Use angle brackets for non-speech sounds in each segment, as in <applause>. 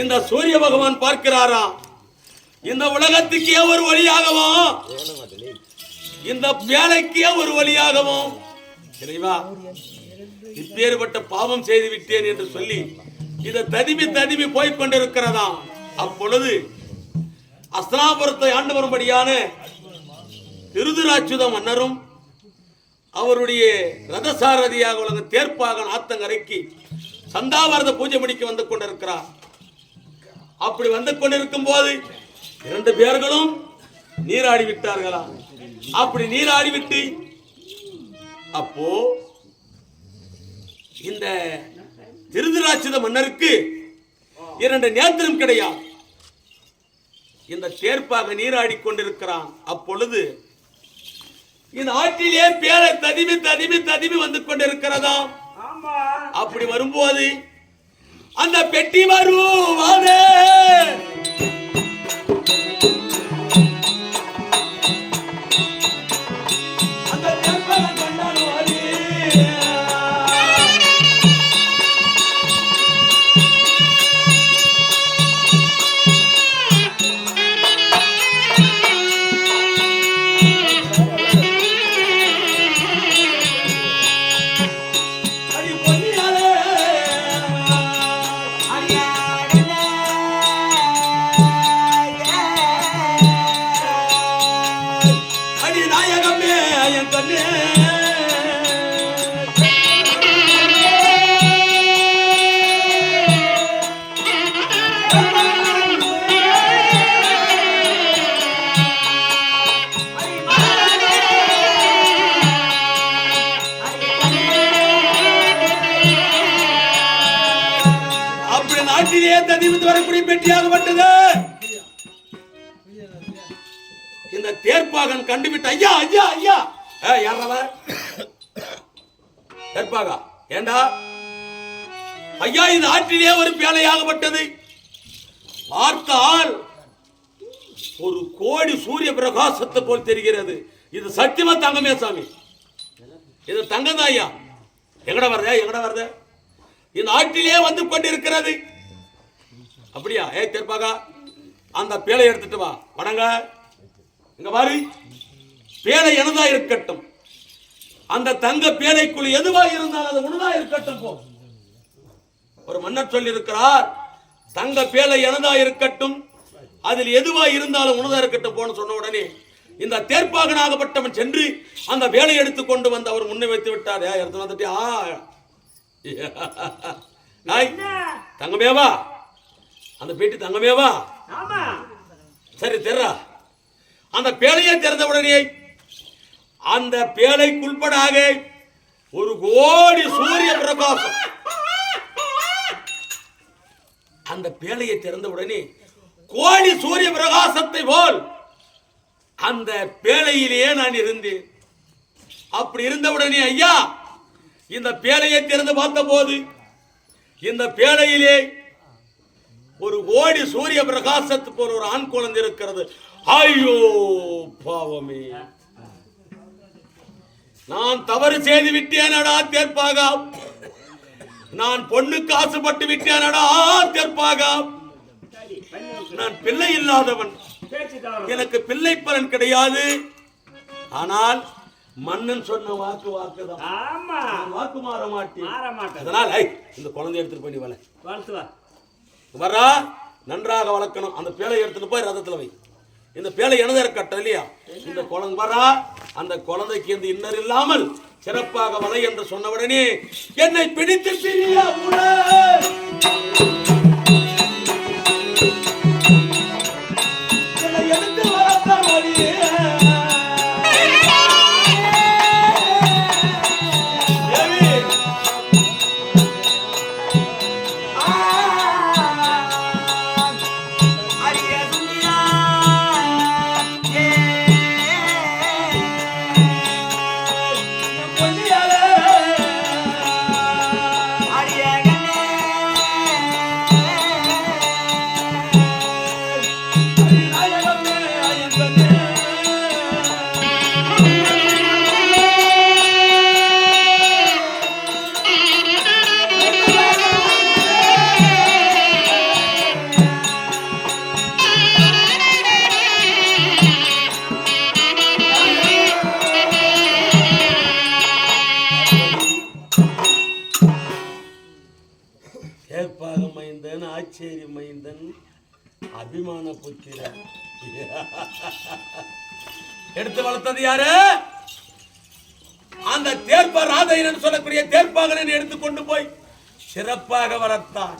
இந்த சூரிய பகவான் பார்க்கிறாரா? இந்த உலகத்துக்கே ஒரு வழியாகவும் இந்த வேலைக்கே ஒரு வழியாகவும் இறைவா இப்பேற்பட்ட பாவம் செய்து விட்டேன் என்று சொல்லி இதை ததுமி ததுமி போய் கொண்டிருக்கிறதாம் அப்பொழுது அஸ்தினாபுரத்தை ஆண்டு வரும்படியான திருதுராட்சுத மன்னரும் அவருடைய ரதசாரதியாக உலக தேர்ப்பாக ஆத்தங்கரைக்கு சந்தாவரத பூஜை முடிக்க வந்து கொண்டிருக்கிறார். அப்படி வந்து கொண்டிருக்கும் போது இரண்டு பேர்களும் நீராடி விட்டார்களா? அப்படி நீராடி விட்டு அப்போ இந்த திருதராட்சித மன்னருக்கு இரண்டு நேத்திரம் கிடையாது. இந்த தேர்ப்பாக நீராடி கொண்டிருக்கிறான். அப்பொழுது இந்த ஆற்றிலே பேரை ததுமி ததுமி ததுமி வந்து கொண்டிருக்கிறதாம். ஆமா. அப்படி வரும்போது அந்த பெட்டி வருவானே? இந்த தேர்ப்பாகன் கண்டுவிட்டு ஐயா ஐயா ஐயா! ஏ தேர்ப்பாகா? ஏண்டா? ஐயா இது ஆற்றிலே ஒரு பேழையாகப்பட்டது. பார்த்தால் ஒரு கோடி சூரிய பிரகாசத்தை போல் தெரிகிறது. இது சத்தியமா தங்கமே சாமி? இது தங்கம் தான் ஐயா? எங்கட வருதே எங்கட வருது இந்த ஆற்றிலே வந்து கொண்டிருக்கிறது. அப்படியா? ஏ தெற்பாகா அந்த பேழை எடுத்துட்டு வா. வணங்க. இங்க பாரு. பேழை எனதா இருக்கட்டும். அந்த தங்க பேழைக்குள் எதுவா இருந்தாலும் அது உனதா இருக்கட்டும் போ. ஒரு மன்னர் சொல்லி இருக்கிறார் தங்க பேழை எனதா இருக்கட்டும் அதில் எதுவா இருந்தாலும் உனதா இருக்கட்டும் போன்னு சொன்ன உடனே இந்த தேர்ப்பாகனாகப்பட்டவன் சென்று அந்த வேலை எடுத்து கொண்டு வந்து அவர் முன்னே வைத்து விட்டார். எடுத்து வந்துட்டியா? <laughs> நாய் தங்கமேவா? அந்த பேட்டி தங்கமேவா? ஆமா. சரி தெர்றா. அந்த பேழையை திறந்த உடனே அந்த பேழைக்குள்படாக ஒரு கோடி சூரிய பிரகாசம். அந்த பேழையை திறந்த உடனே கோடி சூரிய பிரகாசத்தை போல் அந்த பேழையிலேயே நான் இருந்தேன். அப்படி இருந்தவுடனே ஐயா இந்த பேழையை திறந்து பார்த்தபோது இந்த பேழையிலே ஒரு கோடி சூரிய பிரகாசத்து போல ஒரு ஆண் குழந்தை இருக்கிறது. ஐயோ பாவமே. நான் தவறு செய்து விட்டேனடா தேர்ப்பாக. நான் பொண்ணுக்கு ஆசைப்பட்டு விட்டேனடா தேர்ப்பாக. பண்ணி. நான் பிள்ளை இல்லாதவன். எனக்கு பிள்ளை பலன் கிடையாது. ஆனால் மன்னன் சொன்ன வாக்கு வாக்குதான். ஆமா. நான் வாக்கு மாற மாட்டேன். அதனால் இந்த குழந்தை எடுத்துட்டு போய் நீ வளர்த்து வரா நன்றாக வளர்க்கணும். அந்த பேலை எடுத்துட்டு போய் ரதத்தில் வை. இந்த பேலை எனதா இருக்கட்டும் இல்லையா? இந்த குழந்தை வரா அந்த குழந்தைக்கு இந்த இன்னர் இல்லாமல் சிறப்பாக வலை என்று சொன்னவுடனே என்னை பிடித்து பிரிய மைந்தன் ஆச்சேரி மைந்தன் அபிமான புத்திரன் எடுத்து வளர்த்தது யாரு? அந்த தேர்ப்ப ராதையன் சொல்லக்கூடிய தேர்ப்பாகனை எடுத்து கொண்டு போய் சிறப்பாக வளர்த்தான்.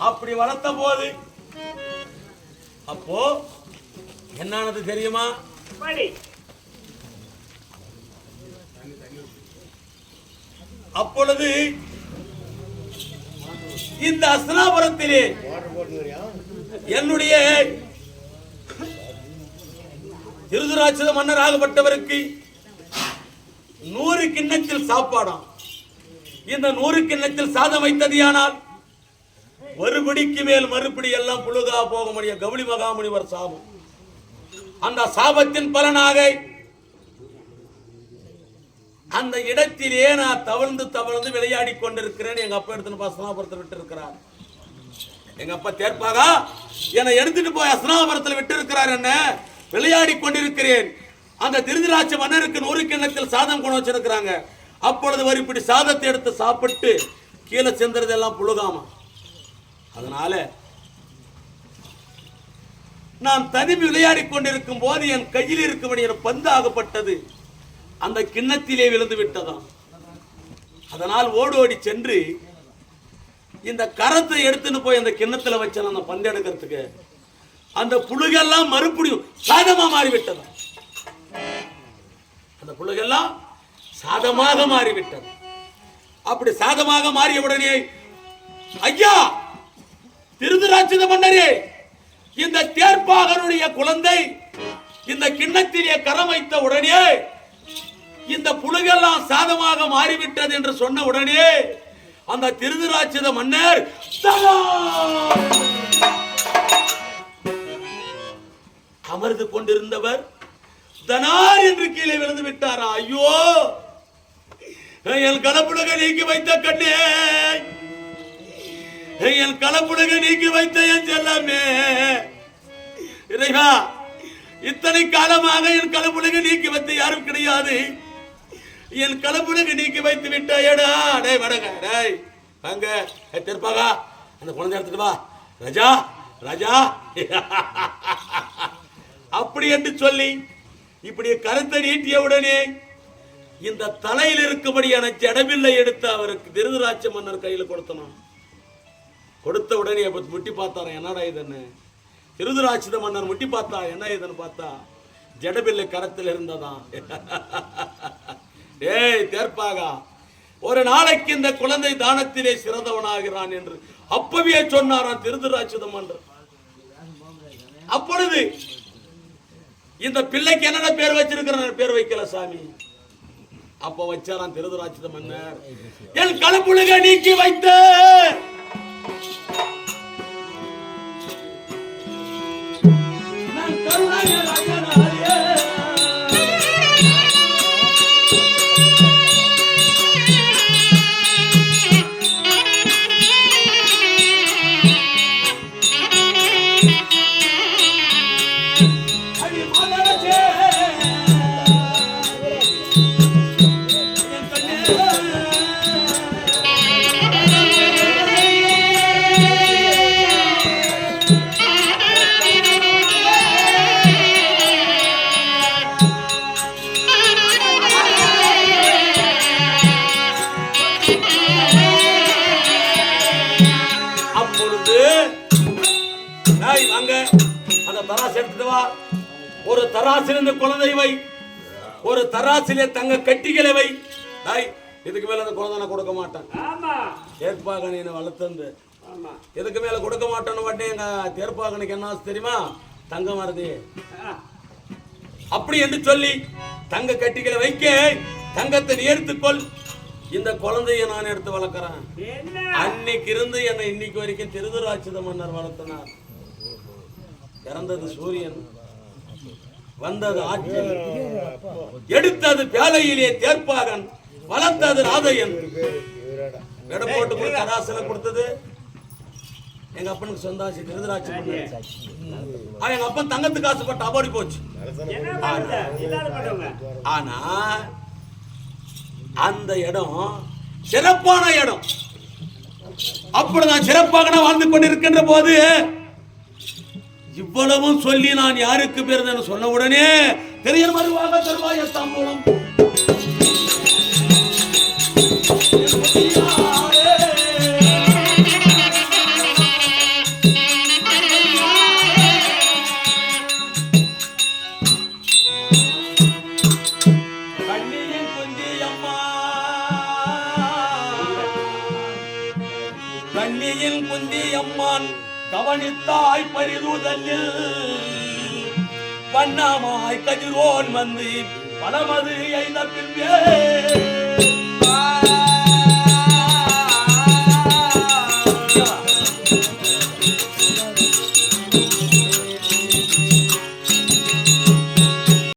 அப்படி வளர்த்த போது அப்போ என்னானது தெரியுமா? அப்பொழுது இந்த அஸ்னாபுரத்திலே என்னுடைய திருதுராட்சத மன்னர் ஆகப்பட்டவருக்கு நூறு கிண்ணத்தில் சாப்பாடாம். இந்த நூறு கிண்ணத்தில் சாதம் வைத்ததியானால் மறுபடிக்கு மேல் மறுபடி எல்லாம் புழுகா போக முடியும். கவுளி மகாமுனிவர் சாபம். அந்த சாபத்தின் பலனாக அந்த இடத்திலே நான் தவழ்ந்து தவழ்ந்து விளையாடி கொண்டிருக்கிறேன். எங்க அப்பா எடுத்துன்னு அஸ்னாபுரத்தில் விட்டு இருக்கிறார் எங்க அப்பா தேர்ப்பாகா? என்னை எடுத்துட்டு போய் அஸ்னாபுரத்தில் விட்டு இருக்கிறார் என்ன? விளையாடி கொண்டிருக்கிறேன். அந்த திருதிராட்ச மன்னருக்கு நூறு கிண்ணத்தில் சாதம் கொண்டு வச்சிருக்கிறாங்க. அப்பொழுது ஒரு இப்படி சாதத்தை எடுத்து சாப்பிட்டு கீழே செந்துறதெல்லாம் புழுகாம? அதனால நான் தனிமை விளையாடி கொண்டிருக்கும் போது என் கையில் இருக்கும்படி என் பந்து ஆகப்பட்டது. அந்த கிண்ணத்திலே விழுந்து விட்டதாம். அதனால் ஓடோடி சென்று இந்த கரத்தை எடுத்துன்னு போய் அந்த கிண்ணத்துல வச்சேன் அந்த பந்து எடுக்கிறதுக்கு. அந்த புழுகெல்லாம் மறுபடியும் சாதமா மாறிவிட்டது அந்த புழுகெல்லாம் சாதமாக மாறிவிட்டது. அப்படி சாதமாக மாறிய உடனே ஐயா திருதராட்சித மன்னரே இந்த தேர்ப்பாகனுடைய குழந்தை இந்த கிண்ணத்திலே கரம் வைத்த உடனே இந்த புழுகெல்லாம் சாதமாக மாறிவிட்டது என்று சொன்ன உடனே அந்த திருதராட்சித மன்னர் அமர்ந்து கொண்டிருந்தவர் தனார் என்று கீழே விழுந்து விட்டாரா? ஐயோ! என் கலப்புலக நீக்கி வைத்த கண்ணே! என் கலப்புலக நீக்கி வைத்த என் செல்லமே! இறைவா இத்தனை காலமாக என் கலப்புலக நீக்கி வைத்த யாரும் கிடையாது. என் கலப்புலக நீக்கி வைத்து விட்டாயடா டேய் வடங்க டேய். வாங்க. ஏய், திருப்பாகா. அந்த குழந்தை எடுத்துட்டு வா. ராஜா ராஜா. அப்படி என்று சொல்லி இப்படி கருத்தை நீட்டிய உடனே இந்த தலையில் இருக்கும்படியான ஜடமில்லை எடுத்து அவருக்கு திருதராட்ச மன்னர் கையில் கொடுத்தனும் கொடுத்த உடனே முட்டி பார்த்தாராம் என்னடா இதுன்னு? திருதராட்சித மன்னர் முட்டி பார்த்தா? என்ன இதுன்னு பார்த்தா? ஜடபில்லை கரத்தில் இருந்ததான் <laughs> ஏய் தேர்ப்பாகா. ஒரு நாளைக்கு இந்த குழந்தை தானத்திலே சிறந்தவனாகிறான் என்று அப்பவே சொன்னாராம் திருதராட்சிதம் அப்பொழுது இந்த பிள்ளைக்கு என்னென்ன பேர் வச்சிருக்கிற பேர் வைக்கல சாமி. அப்ப வச்சாராம் திருதராட்சிதம் என் களப்புழுக நீக்கி வைத்த வாங்க. அந்த தராசு எடுத்துட்டு வா. ஒரு தராசில் இந்த குழந்தை வை. ஒரு தராசிலே தங்க கட்டிகளை வை. டாய் இதுக்கு மேல அந்த குழந்தை நான் கொடுக்க மாட்டேன். தேர்ப்பாகனை என்னை வளர்த்தந்து. இதுக்கு மேல கொடுக்க மாட்டேன்னு வாட்டி எங்க தேர்ப்பாகனுக்கு என்ன தெரியுமா? தங்கம் வருது. அப்படி என்று சொல்லி தங்க கட்டிகளை வைக்க தங்கத்தை நீ எடுத்துக்கொள். இந்த குழந்தையை நான் எடுத்து வளர்க்குறேன். அன்னைக்கு இருந்து என்னை இன்னைக்கு வரைக்கும் திருதராட்சித மன்னர் வளர்த்தனார். இறந்தது சூரியன் வந்தது ஆற்றல். எடுத்தது பேலையிலே தேர்ப்பாகன் வளர்த்தது ராதையன். எடை போட்டு கொடுத்த தராசில கொடுத்தது. எங்க அப்பனுக்கு சொந்தாசி திருதராட்சி எங்க அப்பன் தங்கத்துக்கு ஆசைப்பட்டு அபாடி போச்சு. ஆனா அந்த இடம் சிறப்பான இடம். அப்படி நான் சிறப்பாக நான் வாழ்ந்து கொண்டிருக்கின்ற போது இவ்வளவும் சொல்லி நான் யாருக்கு பிறந்தேன்னு சொன்ன உடனே தெரிய மறுவாக தருவாய தாம்பூலம் பணித்தாய் பரிதூதலில் பண்ணாமாய் கதிரோன் வந்து பலமது ஐந்த பின்பே